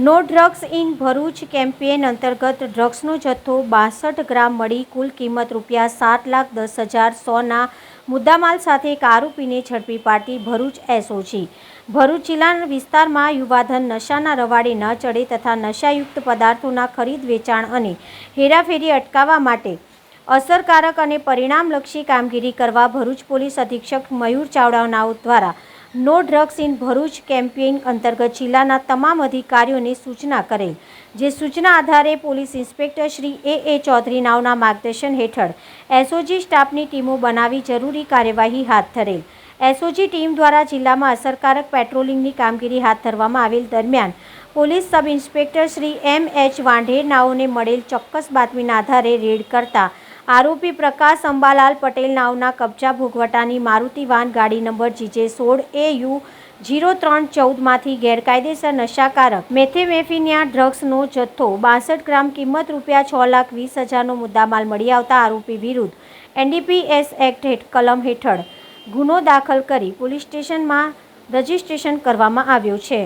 No drugs in Bharuch campaign અંતર્ગત ડ્રગ્સનો જથ્થો બાસઠ ગ્રામ મળી કુલ કિંમત રૂપિયા સાત લાખ દસ હજાર સોના મુદ્દામાલ સાથે એક આરોપીને ઝડપી પાડતી ભરૂચ એસઓજી. ભરૂચ જિલ્લાના વિસ્તારમાં યુવાધન નશાના રવાડે ન ચડે તથા નશાયુક્ત પદાર્થોના ખરીદ, વેચાણ અને હેરાફેરી અટકાવવા માટે અસરકારક અને પરિણામલક્ષી કામગીરી કરવા ભરૂચ પોલીસ અધિક્ષક મયુર ચાવડાનાઓ દ્વારા no drugs in Bharuch campaign અંતર્ગત જિલ્લાના તમામ અધિકારીઓને સૂચના કરેલ, જે સૂચના આધારે police inspector Shri A A Chaudhary નાવના માર્ગદર્શન હેઠળ એસઓજી સ્ટાફની ટીમો બનાવી જરૂરી કાર્યવાહી હાથ ધરેલ. એસઓજી ટીમ દ્વારા જિલ્લામાં અસરકારક પેટ્રોલિંગની કામગીરી હાથ ધરવામાં આવેલ દરમિયાન police sub inspector Shri M H Vandher નાઓને મળેલ ચોક્કસ બાતમીના આધારે રેડ કરતા આરોપી પ્રકાશ અંબાલાલ પટેલ નાવના કબજા ભોગવટાની મારુતિ વાન ગાડી નંબર જીજે સોળ એ યુ જીરો ત્રણ ચૌદમાંથી ગેરકાયદેસર નશાકારક મેથેમેફિનિયા ડ્રગ્સનો જથ્થો બાસઠ ગ્રામ કિંમત રૂપિયા છ લાખ વીસ હજારનો મુદ્દામાલ મળી આવતા આરોપી વિરુદ્ધ એનડીપીએસ એક્ટ હેઠ કલમ હેઠળ ગુનો દાખલ કરી પોલીસ સ્ટેશનમાં રજીસ્ટ્રેશન કરવામાં આવ્યો છે.